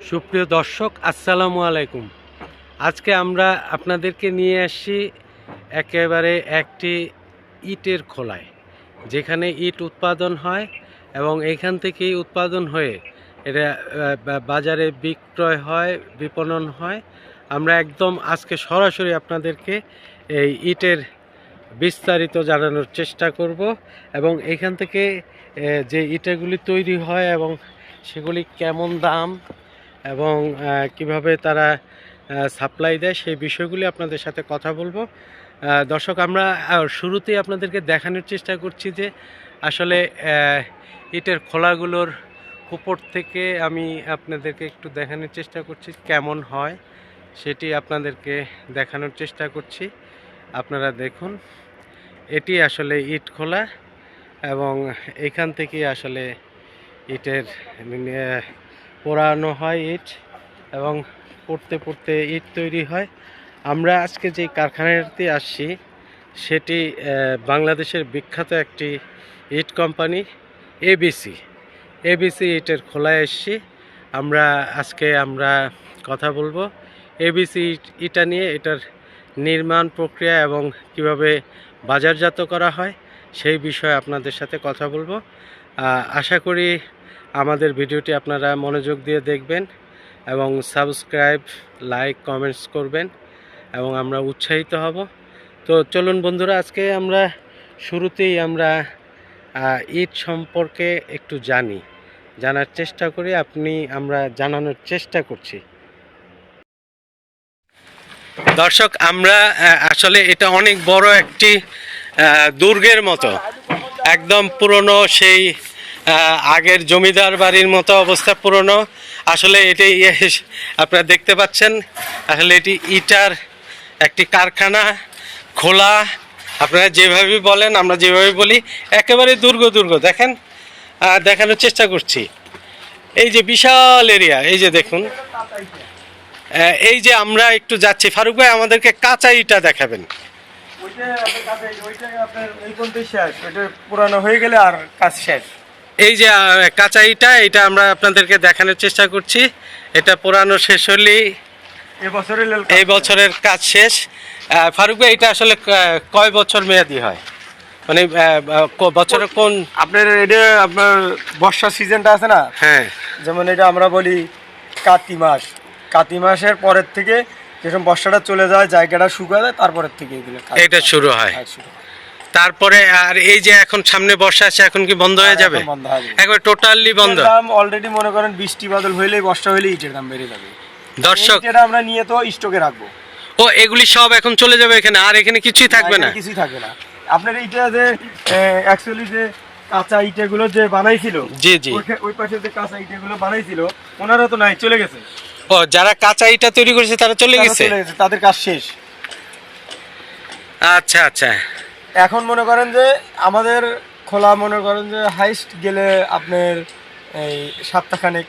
সুপ্রিয় দর্শক, আসসালামু আলাইকুম। আজকে আমরা আপনাদেরকে নিয়ে আসি একেবারে একটি ইটের খোলায়, যেখানে ইট উৎপাদন হয় এবং এখান থেকেই উৎপাদন হয়ে এটা বাজারে বিক্রয় হয়, বিপণন হয়। আমরা একদম আজকে সরাসরি আপনাদেরকে এই ইটের বিস্তারিত জানানোর চেষ্টা করব এবং এখান থেকে যে ইটাগুলি তৈরি হয় এবং সেগুলি কেমন দাম এবং কীভাবে তারা সাপ্লাই দেয় সেই বিষয়গুলি আপনাদের সাথে কথা বলব। দর্শক, আমরা শুরুতেই আপনাদেরকে দেখানোর চেষ্টা করছি যে আসলে ইটের খোলাগুলোর উপর থেকে আমি আপনাদেরকে একটু দেখানোর চেষ্টা করছি কেমন হয়, সেটি আপনাদেরকে দেখানোর চেষ্টা করছি। আপনারা দেখুন, এটি আসলে ইট খোলা এবং এখান থেকে আসলে ইটের পোড়ানো হয় ইট এবং পড়তে পড়তে ইট তৈরি হয়। আমরা আজকে যে কারখানাতে আসছি, সেটি বাংলাদেশের বিখ্যাত একটি ইট কোম্পানি এবিসি এবিসি ইটের খোলায় এসছি। আমরা, আজকে আমরা কথা বলব এবিসি ইটা নিয়ে, এটার নির্মাণ প্রক্রিয়া এবং কীভাবে বাজারজাত করা হয়, সেই বিষয়ে আপনাদের সাথে কথা বলব। আশা করি আমাদের ভিডিওটি আপনারা মনোযোগ দিয়ে দেখবেন এবং সাবস্ক্রাইব, লাইক, কমেন্টস করবেন এবং আমরা উৎসাহিত হব। তো চলুন বন্ধুরা, আজকে আমরা শুরুতেই আমরা ঈদ সম্পর্কে একটু জানি। জানার চেষ্টা করি, আপনি আমরা জানানোর চেষ্টা করছি। দর্শক, আমরা আসলে এটা অনেক বড় একটি দুর্গের মতো। একদম পুরনো সেই আগের জমিদার বাড়ির মতো অবস্থা পুরনো। আসলে এটি ইয়ে, আপনারা দেখতে পাচ্ছেন আসলে এটি ইটার একটি কারখানা খোলা। আপনারা যেভাবে বলেন আমরা যেভাবে বলি একেবারে দুর্গ দুর্গ। দেখেন দেখানোর চেষ্টা করছি। এই যে বিশাল এরিয়া এই যে দেখুন এই যে আমরা একটু যাচ্ছি ফারুক ভাই আমাদেরকে কাঁচা ইটা দেখাবেন। পুরানো হয়ে গেলে আর কাজ শেষ। এই যে কাঁচা ইটা এটা আমরা আপনাদেরকে দেখানোর চেষ্টা করছি। এটা পুরানো শেষ হলেই এই বছরের কাজ শেষ। ফারুক ভাই এটা আসলে কয় বছর মেয়াদি হয়? মানে বছরে কোন আপনার এটা আপনার বর্ষা সিজনটা আছে না? হ্যাঁ। যেমন এটা আমরা বলি কাতি মাস। কাতি মাসের পরের থেকে যখন বর্ষাটা চলে যায় জায়গাটা শুকা যায় তারপরের থেকে এগুলো কাজ এটা শুরু হয়। কাজ শুরু হয়। তারপরে আর এই যে এখন সামনে বর্ষা আছে এখন কি বন্ধ হয়ে যাবে? এখন বন্ধ হয়ে যাবে। একবার টোটালি বন্ধ। দাম অলরেডি মনে করেন বৃষ্টি বাদল হইলেই বর্ষা হইলেই ইটের দাম বেড়ে যাবে। দর্শক এটা আমরা নিয়ে তো স্টকে রাখব। ও এগুলি সব এখন চলে যাবে এখানে? আর এখানে কিছুই থাকবে না এখানে কিছুই থাকবে না। আপনার এইটা যে অ্যাকচুয়ালি যে কাঁচা ইটেগুলো যে বানাইছিল জি জি। ওইখা- ওই পাশে যে কাঁচা ইটেগুলো বানাইছিল ওনারা তো নাই চলে গেছে। ও যারা কাঁচা ইটা তৈরি করেছে তারা চলে গেছে? তাদের কাজ শেষ। আচ্ছা আচ্ছা। এখন মনে করেন যে আমাদের খোলা মনে করেন যে হাইস্ট গেলে আপনার এই সপ্তাহখানেক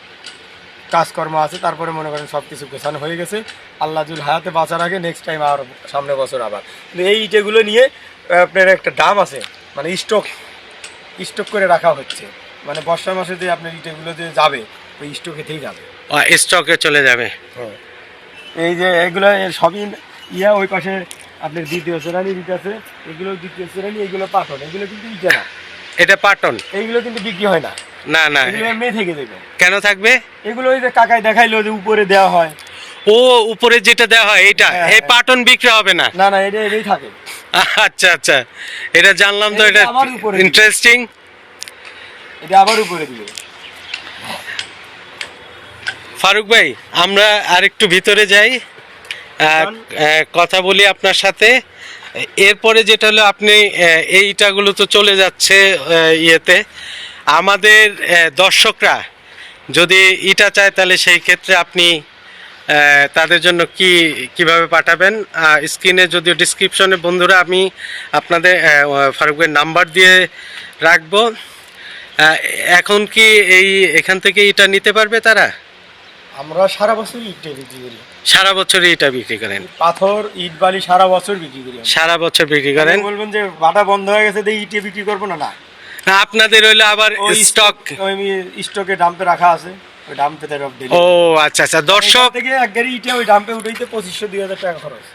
কাজকর্ম আছে তারপরে মনে করেন সব কিছু গোছানো হয়ে গেছে। আল্লাহ জুল হায়াতে বাঁচার আগে নেক্সট টাইম আর সামনে বছর আবার। কিন্তু এই ইটেগুলো নিয়ে আপনার একটা দাম আছে মানে স্টক স্টক করে রাখা হচ্ছে। মানে বর্ষা মাসে যে আপনার ইটেগুলো যে যাবে ওই স্টকেতেই যাবে। স্টকে চলে যাবে। হ্যাঁ। এই যে এগুলো সবই ইয়া ওই পাশে আপনার দ্বিতীয় শ্রেণি ইট আছে এগুলো দ্বিতীয় শ্রেণি এগুলো পাথর এগুলো কিন্তু ইটে না এটা পাটন এইগুলো কিন্তু বিক্রি হয় না। না না। এগুলো এমনি থেকে দেবে। কেন থাকবে? এগুলো ওই যে কাকাই দেখাইলো যে উপরে দেওয়া হয়। ও উপরে যেটা দেওয়া হয় এটা হ্যাঁ, এই হ্যাঁ। পাটন বিক্রি হবে না? না না এটা এটাই থাকে। আচ্ছা আচ্ছা। এটা জানলাম তো এটা ইন্টারেস্টিং এটা আবার উপরে দিবে। ফারুক ভাই আমরা আরেকটু ভিতরে যাই। কথা বলি আপনার সাথে। এরপরে যেটা হলো আপনি এই ইটাগুলো তো চলে যাচ্ছে ইয়েতে। আমাদের দর্শকরা যদি ইটা চায় তাহলে সেই ক্ষেত্রে আপনি তাদের জন্য কি কীভাবে পাঠাবেন? স্ক্রিনে যদিও ডিসক্রিপশনে বন্ধুরা আমি আপনাদের আহ, ফারুক ভাইয়ের নাম্বার দিয়ে রাখব। এখন কি এই এখান থেকে ইটা নিতে পারবে তারা? আমরা সারা বছর ইটটা বিক্রি করি। সারা বছর ইটা বিক্রি করেন? পাথর ইট বালি সারা বছর বিক্রি করি আমরা। সারা বছর বিক্রি করেন? আপনি বলবেন যে বাটা বন্ধ হয়ে গেছে দিয়ে ইটে বিক্রি করব না? না। না আপনাদের হইল আবার ওই স্টক ওই স্টকে ডাম্পে রাখা আছে ওই ডাম্পে তার ও আচ্ছা আচ্ছা দর্শক থেকে এক গাড়ি ইটে ওই ডাম্পে উঠাইতে পঁচিশশো দুই হাজার টাকা খরচ।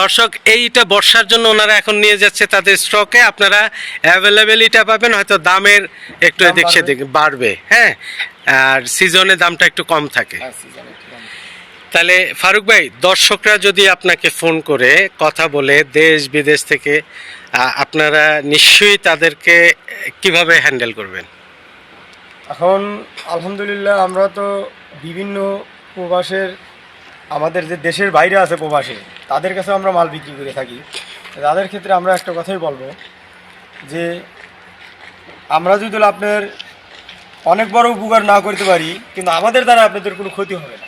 দর্শক এইটা বর্ষার জন্য ওনারা এখন নিয়ে যাচ্ছে তাদের স্টকে। আপনারা অ্যাভেলেবেলিটা পাবেন হয়তো দামের একটু এদিক সেদিক বাড়বে। হ্যাঁ? আর সিজনে দামটা একটু কম থাকে। হ্যাঁ। তাহলে ফারুক ভাই দর্শকরা যদি আপনাকে ফোন করে কথা বলে দেশ বিদেশ থেকে আপনারা নিশ্চয়ই তাদেরকে কীভাবে হ্যান্ডেল করবেন? এখন আলহামদুলিল্লাহ আমরা তো বিভিন্ন প্রবাসের আমাদের যে দেশের বাইরে আছে প্রবাসে তাদের কাছে আমরা মাল বিক্রি করে থাকি। তাদের ক্ষেত্রে আমরা একটা কথাই বলব যে আমরা যদি আপনার অনেক বড় উপকার না করতে পারি কিন্তু আমাদের দ্বারা আপনাদের কোনো ক্ষতি হবে না।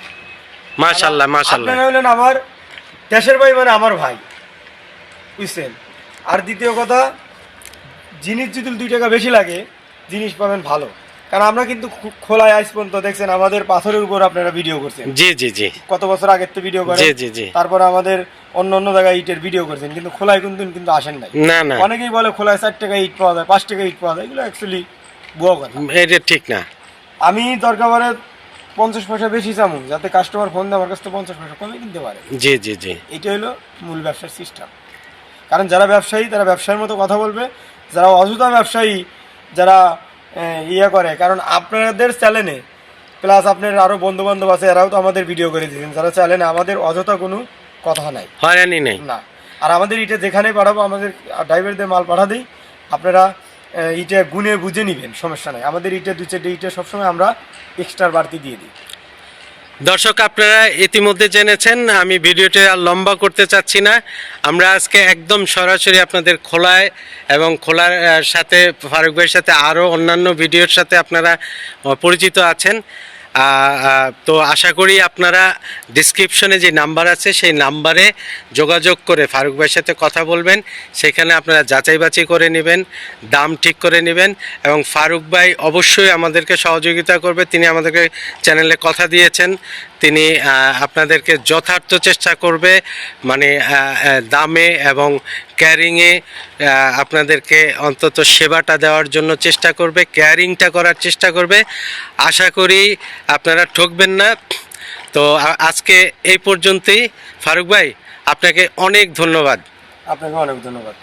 মাশাল্লাহ মাশাল্লাহ। আপনারা হলেন আমার দেশের ভাই মানে আমার ভাই বুঝছেন? আর দ্বিতীয় কথা জিনিস যদি দুই টাকা বেশি লাগে জিনিস পাবেন ভালো। কারণ আমরা কিন্তু খোলায় আইস পর্যন্ত দেখছেন আমাদের পাথরের উপর আপনারা ভিডিও করছেন। জি জি জি। কত বছর আগের তো ভিডিও করেন? জি জি জি। তারপরে আমাদের অন্য অন্য জায়গায় ইটের ভিডিও করছেন কিন্তু খোলায় কিন্তু কিন্তু আসেন নাই। না না। অনেকেই বলে খোলায় চার টাকা ইট পাওয়া যায় পাঁচ টাকা ইট পাওয়া যায় এগুলো অ্যাকচুয়ালি বুয়া কথা। এটা ঠিক না। আমি দরকার পড়ে পঞ্চাশ পয়সা বেশি চামু যাতে কাস্টমার ফোন দিয়ে আমার কাছ থেকে পঞ্চাশ পয়সা কমে কিনতে পারে। জি জি জি। এটা হলো মূল ব্যবসার সিস্টেম কারণ যারা ব্যবসায়ী তারা ব্যবসার মতো কথা বলবে যারা অযথা ব্যবসায়ী যারা ইয়ে করে কারণ আপনাদের চ্যানেলে প্লাস আপনার আরও বন্ধু বান্ধব আছে এরাও তো আমাদের ভিডিও করে দিয়েছেন। যারা চ্যানেলে আমাদের অযথা কোনো কথা নাই। হয়রানি নেই। না। আর আমাদের ইটা যেখানে পাঠাবো আমাদের ড্রাইভারদের মাল পাঠা দিই। আপনারা ইটে গুনে বুঝে নেবেন সমস্যা নাই। আমাদের ইটা দু চারটে ইটা সবসময় আমরা এক্সট্রা বাড়তি দিয়ে দিই। দর্শক, আপনারা ইতিমধ্যে জেনেছেন, আমি ভিডিওটি আর লম্বা করতে চাচ্ছি না। আমরা আজকে একদম সরাসরি আপনাদের খোলায় এবং খোলার সাথে ফারুক ভাইয়ের সাথে আরও অন্যান্য ভিডিওর সাথে আপনারা পরিচিত আছেন। তো আশা করি আপনারা ডিসক্রিপশনে যে নাম্বার আছে, সেই নাম্বারে যোগাযোগ করে ফারুক ভাইয়ের সাথে কথা বলবেন। সেখানে আপনারা যাচাই বাছাই করে নেবেন, দাম ঠিক করে নেবেন এবং ফারুক ভাই অবশ্যই আমাদেরকে সহযোগিতা করবে। তিনি আমাদেরকে চ্যানেলে কথা দিয়েছেন। তিনি আপনাদেরকে যথার্থ চেষ্টা করবে মানে দামে এবং ক্যারিংয়ে আপনাদেরকে অন্তত সেবাটা দেওয়ার জন্য চেষ্টা করবে ক্যারিংটা করার চেষ্টা করবে। আশা করি আপনারা ঠকবেন না। তো আজকে এই পর্যন্তই। ফারুক ভাই, আপনাকে অনেক ধন্যবাদ। আপনাকে অনেক ধন্যবাদ।